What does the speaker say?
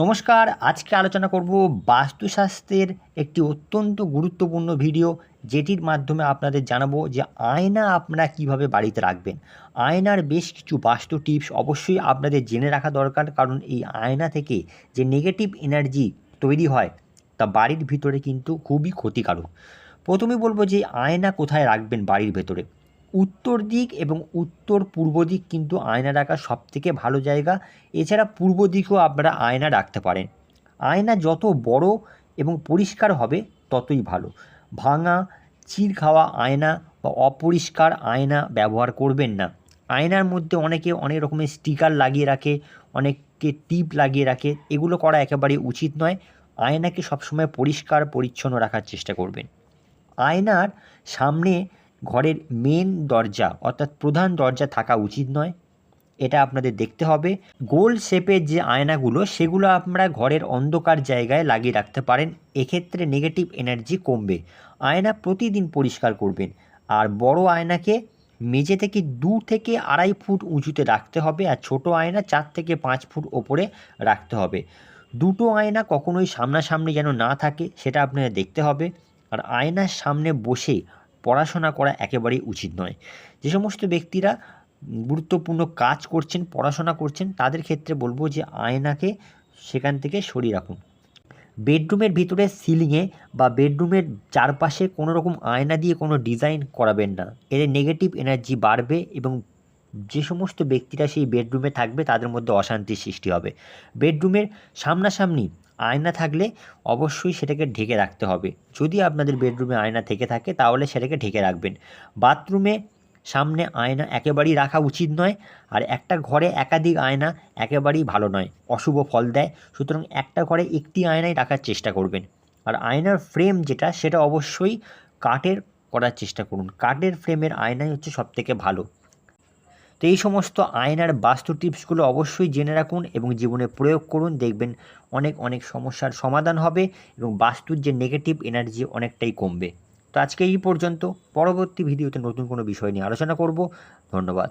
নমস্কার, আজকে আলোচনা করব বাস্তুশাস্ত্রের একটি অত্যন্ত গুরুত্বপূর্ণ ভিডিও, যেটির মাধ্যমে আপনাদের জানাব যে আয়না আপনারা কীভাবে বাড়িতে রাখবেন। আয়নার বেশ কিছু বাস্তু টিপস অবশ্যই আপনাদের জেনে রাখা দরকার, কারণ এই আয়না থেকে যে নেগেটিভ এনার্জি তৈরি হয়, তা বাড়ির ভিতরে কিন্তু খুবই ক্ষতিকারক। প্রথমে বলব যে আয়না কোথায় রাখবেন বাড়ির ভেতরে? উত্তর দিক এবং উত্তর পূর্ব দিক কিন্তু আয়না রাখার সবথেকে ভালো জায়গা। এছাড়া পূর্ব দিকেও আপনারা আয়না রাখতে পারেন। আয়না যত বড় এবং পরিষ্কার হবে ততই ভালো। ভাঙা, চির খাওয়া আয়না বা অপরিষ্কার আয়না ব্যবহার করবেন না। আয়নার মধ্যে অনেকে অনেক রকমের স্টিকার লাগিয়ে রাখে, অনেককে টিপ লাগিয়ে রাখে। এগুলো করা একেবারেই উচিত নয়। আয়নাকে সবসময় পরিষ্কার, পরিচ্ছন্ন রাখার চেষ্টা করবেন। আয়নার সামনে ঘরের মেন দরজা, অর্থাৎ প্রধান দরজা থাকা উচিত নয়। এটা আপনাদের দেখতে হবে। গোল শেপের যে আয়নাগুলো, সেগুলো আপনারা ঘরের অন্ধকার জায়গায় লাগিয়ে রাখতে পারেন। এক্ষেত্রে নেগেটিভ এনার্জি কমবে। আয়না প্রতিদিন পরিষ্কার করবেন। আর বড় আয়নাকে মেঝে থেকে দু থেকে আড়াই ফুট উঁচুতে রাখতে হবে আর ছোট আয়না চার থেকে পাঁচ ফুট ওপরে রাখতে হবে। দুটো আয়না কখনোই সামনাসামনি যেন না থাকে, সেটা আপনাদের দেখতে হবে। আর আয়নার সামনে বসে পড়াশোনা করা একেবারেই উচিত নয়। যে সমস্ত ব্যক্তিরা গুরুত্বপূর্ণ কাজ করছেন, পড়াশোনা করছেন, তাদের ক্ষেত্রে বলব যে আয়নাকে সেখান থেকে সরিয়ে রাখুন। বেডরুমের ভিতরে সিলিংয়ে বা বেডরুমের চারপাশে কোনো রকম আয়না দিয়ে কোনো ডিজাইন করাবেন না। এতে নেগেটিভ এনার্জি বাড়বে এবং যে সমস্ত ব্যক্তিরা সেই বেডরুমে থাকবে তাদের মধ্যে অশান্তির সৃষ্টি হবে। বেডরুমের সামনাসামনি আয়না থাকলে অবশ্যই সেটাকে ঢেকে রাখতে হবে। যদি আপনাদের বেডরুমে আয়না থেকে থাকে তাহলে সেটাকে ঢেকে রাখবেন। বাথরুমে সামনে আয়না একেবারেই রাখা উচিত নয় আর একটা ঘরে একাধিক আয়না একেবারেই ভালো নয়। অশুভ ফল দেয়। সুতরাং একটা ঘরে একটি আয়নাই রাখার চেষ্টা করবেন। আর আয়নার ফ্রেম যেটা, সেটা অবশ্যই কাঠের করার চেষ্টা করুন। কাঠের ফ্রেমের আয়নাই হচ্ছে সবথেকে ভালো। তো এই সমস্ত আয়নার বাস্তু টিপসগুলো অবশ্যই জেনে রাখুন এবং জীবনে প্রয়োগ করুন। দেখবেন অনেক অনেক সমস্যার সমাধান হবে এবং বাস্তুর যে নেগেটিভ এনার্জি অনেকটাই কমবে। তো আজকে এই পর্যন্ত। পরবর্তী ভিডিওতে নতুন কোনো বিষয় নিয়ে আলোচনা করব। ধন্যবাদ।